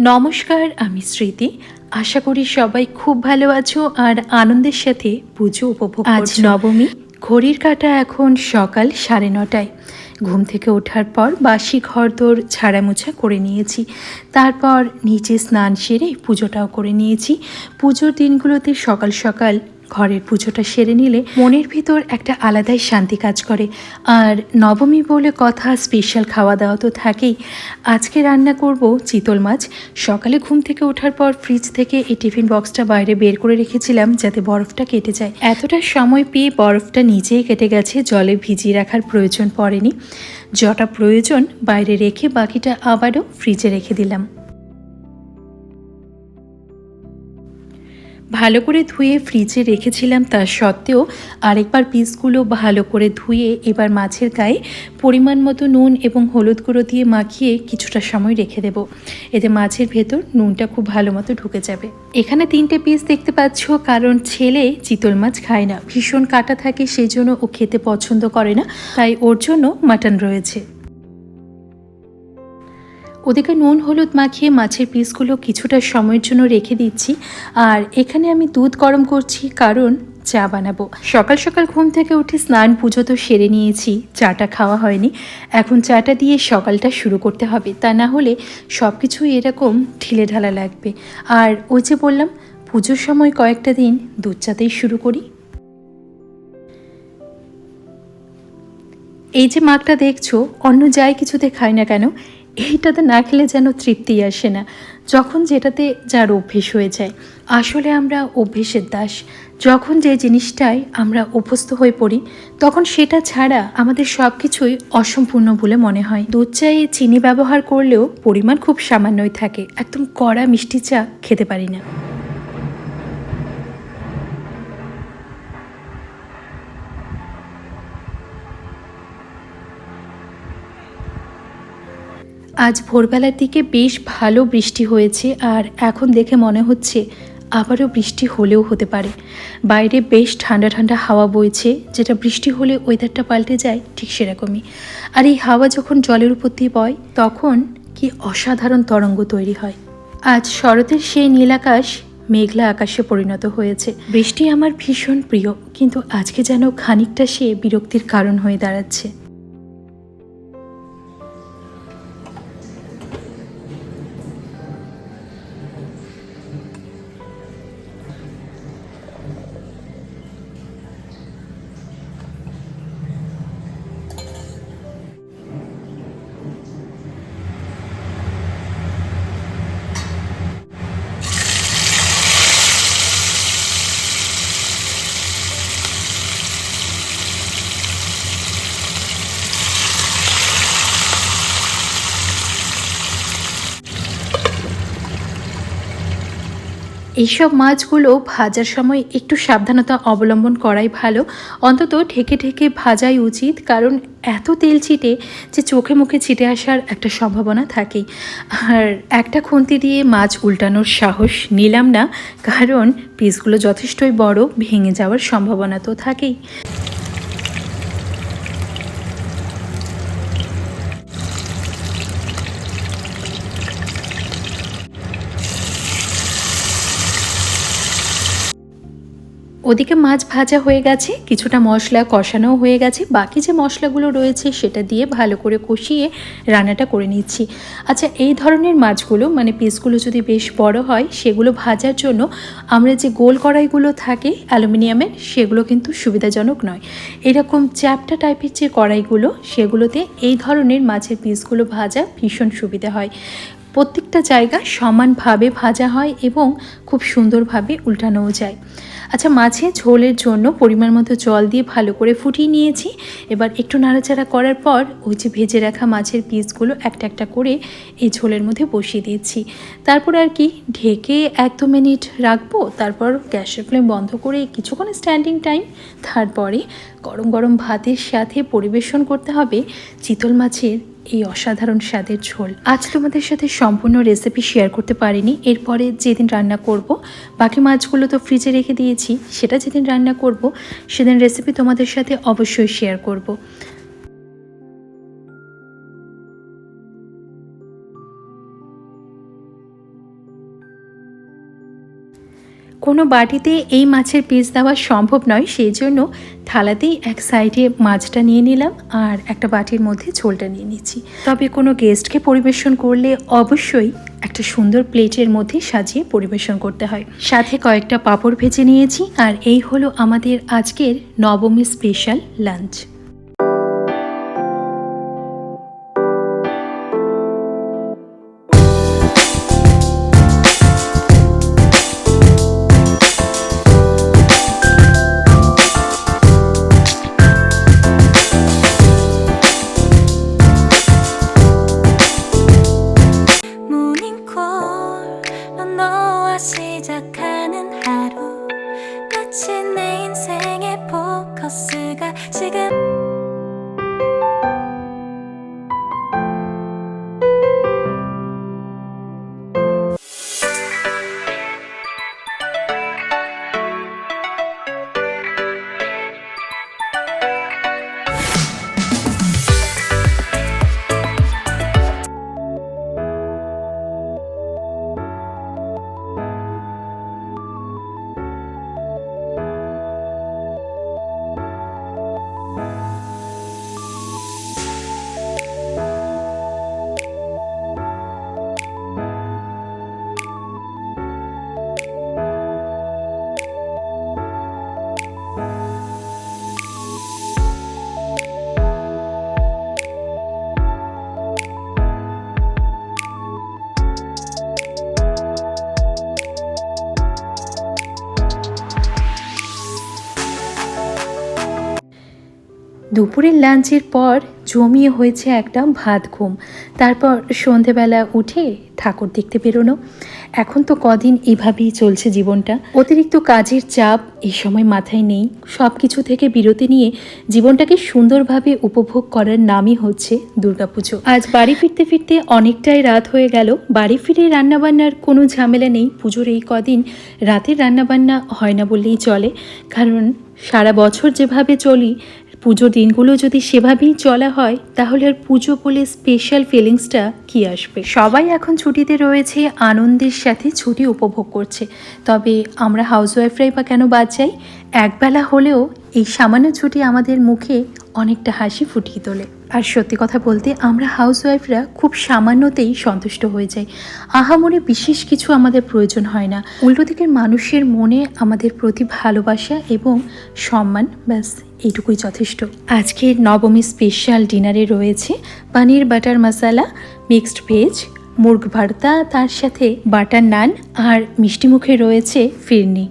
নমস্কার আমি স্মৃতি। আশা করি সবাই খুব ভালো আছো আর আনন্দের সাথে পুজো উপভোগ আজ নবমী। ঘড়ির কাটা এখন সকাল সাড়ে নটায়। ঘুম থেকে ওঠার পর বাসি ঘরদোর ছাড়ামোছা করে নিয়েছি। তারপর নিচে স্নান সেরে পুজোটাও করে নিয়েছি। পুজোর দিনগুলোতে সকাল সকাল ঘরের পুজোটা সেরে নিলে মনের ভিতর একটা আলাদাই শান্তি কাজ করে। আর নবমী বলে কথা স্পেশাল খাওয়া দাওয়া তো থাকেই। আজকে রান্না করব চিতল মাছ। সকালে ঘুম থেকে ওঠার পর ফ্রিজ থেকে এই টিফিন বক্সটা বাইরে বের করে রেখেছিলাম যাতে বরফটা কেটে যায়। এতটা সময় পেয়ে বরফটা নিজেই কেটে গেছে, জলে ভিজিয়ে রাখার প্রয়োজন পড়েনি। যটা প্রয়োজন বাইরে রেখে বাকিটা আবারও ফ্রিজে রেখে দিলাম। ভালো করে ধুয়ে ফ্রিজে রেখেছিলাম তা সত্ত্বেও আরেকবার পিসগুলো ভালো করে ধুয়ে এবার মাছের গায়ে পরিমাণ মতো নুন এবং হলুদ গুঁড়ো দিয়ে মাখিয়ে কিছুটা সময় রেখে দেব। এতে মাছের ভেতর নুনটা খুব ভালো মতো ঢুকে যাবে। এখানে তিনটে পিস দেখতে পাচ্ছ, কারণ ছেলে চিতল মাছ খায় না। ভীষণ কাটা থাকে সেই জন্য ও খেতে পছন্দ করে না, তাই ওর জন্য মাটন রয়েছে। ওদিকে নুন, হলুদ মাখিয়ে মাছের পিসগুলো কিছুটা সময়ের জন্য রেখে দিচ্ছি। আর এখানে আমি দুধ গরম করছি, কারণ চা বানাবো। সকাল সকাল ঘুম থেকে উঠে স্নান, পুজো তো সেরে নিয়েছি, চাটা খাওয়া হয়নি। এখন চাটা দিয়ে সকালটা শুরু করতে হবে, তা না হলে সব কিছুই এরকম ঢিলে ঢালা লাগবে। আর ওই যে বললাম, পুজোর সময় কয়েকটা দিন দুধ চাতেই শুরু করি। এই যে মাগটা দেখছ, অন্য যাই কিছুতে খাই না কেন এইটাতে না খেলে যেন তৃপ্তি আসে না। যখন যেটাতে যার অভ্যেস হয়ে যায়। আসলে আমরা অভ্যেসের দাস। যখন যে জিনিসটায় আমরা অভ্যস্ত হয়ে পড়ি, তখন সেটা ছাড়া আমাদের সব কিছুই অসম্পূর্ণ বলে মনে হয়। দুধ চায়ে চিনি ব্যবহার করলেও পরিমাণ খুব সামান্যই থাকে। একদম কড়া মিষ্টি চা খেতে পারি না। আজ ভোরবেলার দিকে বেশ ভালো বৃষ্টি হয়েছে আর এখন দেখে মনে হচ্ছে আবারও বৃষ্টি হলেও হতে পারে। বাইরে বেশ ঠান্ডা ঠান্ডা হাওয়া বইছে, যেটা বৃষ্টি হলে ওয়েদারটা পাল্টে যায় ঠিক সেরকমই। আর এই হাওয়া যখন জলের উপর দিয়ে বয়, তখন কি অসাধারণ তরঙ্গ তৈরি হয়। আজ শরতের সেই নীল আকাশ মেঘলা আকাশে পরিণত হয়েছে। বৃষ্টি আমার ভীষণ প্রিয়, কিন্তু আজকে যেন খানিকটা সে বিরক্তির কারণ হয়ে দাঁড়াচ্ছে। এইসব মাছগুলো ভাজার সময় একটু সাবধানতা অবলম্বন করাই ভালো। অন্তত ঢেকে ঢেকে ভাজাই উচিত, কারণ এত তেল ছিটে যে চোখে মুখে ছিটে আসার একটা সম্ভাবনা থাকেই। আর একটা খুন্তি দিয়ে মাছ উল্টানোর সাহস নিলাম না, কারণ পিসগুলো যথেষ্টই বড়, ভেঙে যাওয়ার সম্ভাবনা তো থাকেই। ওদিকে মাছ ভাজা হয়ে গেছে, কিছুটা মশলা কষানোও হয়ে গেছে, বাকি যে মশলাগুলো রয়েছে সেটা দিয়ে ভালো করে কষিয়ে রান্নাটা করে নিচ্ছি। আচ্ছা এই ধরনের মাছগুলো মানে পিসগুলো যদি বেশ বড় হয়, সেগুলো ভাজার জন্য আমরা যে গোল কড়াইগুলো থাকে অ্যালুমিনিয়ামের, সেগুলো কিন্তু সুবিধাজনক নয়। এরকম চ্যাপটা টাইপের যে কড়াইগুলো, সেগুলোতে এই ধরনের মাছের পিসগুলো ভাজা ভীষণ সুবিধা হয়। প্রত্যেকটা জায়গা সমানভাবে ভাজা হয় এবং খুব সুন্দরভাবে উল্টানোও যায়। আচ্ছা মাছে ঝোলের জন্য পরিমাণ মতো জল দিয়ে ভালো করে ফুটিয়ে নিয়েছি। এবার একটু নাড়াচাড়া করার পর ওই যে ভেজে রাখা মাছের পিসগুলো একটা একটা করে এই ঝোলের মধ্যে বসিয়ে দিয়েছি। তারপর আর কি ঢেকে এক দু মিনিট রাখব, তারপর গ্যাসের ফ্লেম বন্ধ করে কিছুক্ষণ স্ট্যান্ডিং টাইম, তারপরে গরম গরম ভাতের সাথে পরিবেশন করতে হবে। চিতল মাছের এই অসাধারণ স্বাদের ঝোল। আজ তোমাদের সাথে সম্পূর্ণ রেসিপি শেয়ার করতে পারিনি। এরপরে যেদিন রান্না করব, বাকি মাছগুলো তো ফ্রিজে রেখে দিয়েছি, সেটা যেদিন রান্না করব, সেদিন রেসিপি তোমাদের সাথে অবশ্যই শেয়ার করব। কোনো বাটিতে এই মাছের পিস দেওয়া সম্ভব নয় সেই জন্য থালাতেই এক সাইডে মাছটা নিয়ে নিলাম আর একটা বাটির মধ্যে ঝোলটা নিয়ে নিচ্ছি। তবে কোনো গেস্টকে পরিবেশন করলে অবশ্যই একটা সুন্দর প্লেটের মধ্যে সাজিয়ে পরিবেশন করতে হয়। সাথে কয়েকটা পাঁপড় ভেজে নিয়েছি আর এই হলো আমাদের আজকের নবমী স্পেশাল লাঞ্চ। 시작하 দুপুরের লাঞ্চের পর জমিয়ে হয়েছে একটা ভাত ঘুম। তারপর সন্ধেবেলা উঠে ঠাকুর দেখতে বেরোনো। এখন তো কদিন এভাবেই চলছে জীবনটা। অতিরিক্ত কাজের চাপ এই সময় মাথায় নেই। সব কিছু থেকে বিরতি নিয়ে জীবনটাকে সুন্দরভাবে উপভোগ করার নামই হচ্ছে দুর্গাপুজো। আজ বাড়ি ফিরতে ফিরতে অনেকটাই রাত হয়ে গেল। বাড়ি ফিরে রান্নাবান্নার কোনো ঝামেলা নেই। পুজোর এই কদিন রাতের রান্নাবান্না হয় না বললেই চলে। কারণ সারা বছর যেভাবে চলি পুজোর দিনগুলো যদি সেভাবেই চলা হয়, তাহলে আর পুজো বলে স্পেশাল ফিলিংসটা কি আসবে? সবাই এখন ছুটিতে রয়েছে, আনন্দের সাথে ছুটি উপভোগ করছে। তবে আমরা হাউস ওয়াইফরাই বা কেন বাদ যাই? একবেলা হলেও এই সামান্য ছুটি আমাদের মুখে অনেকটা হাসি ফুটিয়ে তোলে। আর সত্যি কথা বলতে, আমরা হাউসওয়াইফরা খুব সামান্যতেই সন্তুষ্ট হয়ে যাই। আহামরি বিশেষ কিছু আমাদের প্রয়োজন হয় না। উল্টো দিকের মানুষের মনে আমাদের প্রতি ভালোবাসা এবং সম্মান, ব্যাস, এইটুকুই যথেষ্ট। আজকের নবমী স্পেশাল ডিনারে রয়েছে পানির বাটার মশালা মিক্সড ভেজ মুরগ ভর্তা, তার সাথে বাটার নান আর মিষ্টি মুখে রয়েছে ফিরনি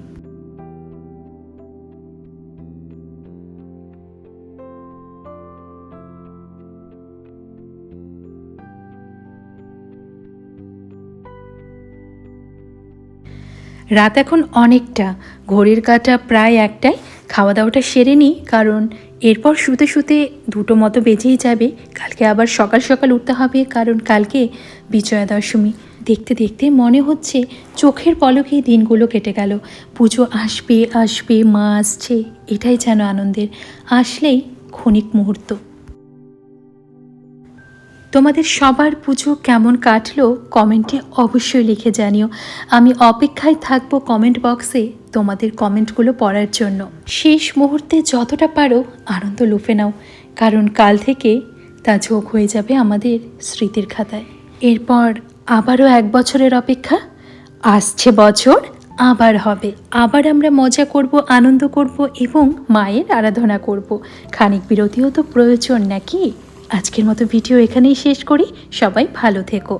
রাত এখন অনেকটা। ঘড়ির কাটা প্রায় একটাই। খাওয়া দাওয়াটা সেরে নিই কারণ এরপর শুতে শুতে দুটো মতো বেজেই যাবে। কালকে আবার সকাল সকাল উঠতে হবে, কারণ কালকে বিজয়া দশমী। দেখতে দেখতে মনে হচ্ছে চোখের পলকেই দিনগুলো কেটে গেল। পুজো আসবে আসবে, মা আসছে, এটাই যেন আনন্দের। আসলেই ক্ষণিক মুহূর্ত। তোমাদের সবার পুজো কেমন কাটলো কমেন্টে অবশ্যই লিখে জানিও। আমি অপেক্ষায় থাকব কমেন্ট বক্সে তোমাদের কমেন্টগুলো পড়ার জন্য। শেষ মুহূর্তে যতটা পারো আনন্দ লুফে নাও, কারণ কাল থেকে তা যোগ হয়ে যাবে আমাদের স্মৃতির খাতায়। এরপর আবারও এক বছরের অপেক্ষা, আসছে বছর, আবার হবে। আবার আমরা মজা করব, আনন্দ করব এবং মায়ের আরাধনা করব। খানিক বিরতিও তো প্রয়োজন নাকি? আজকের মতো ভিডিও এখানেই শেষ করি। সবাই ভালো থেকো।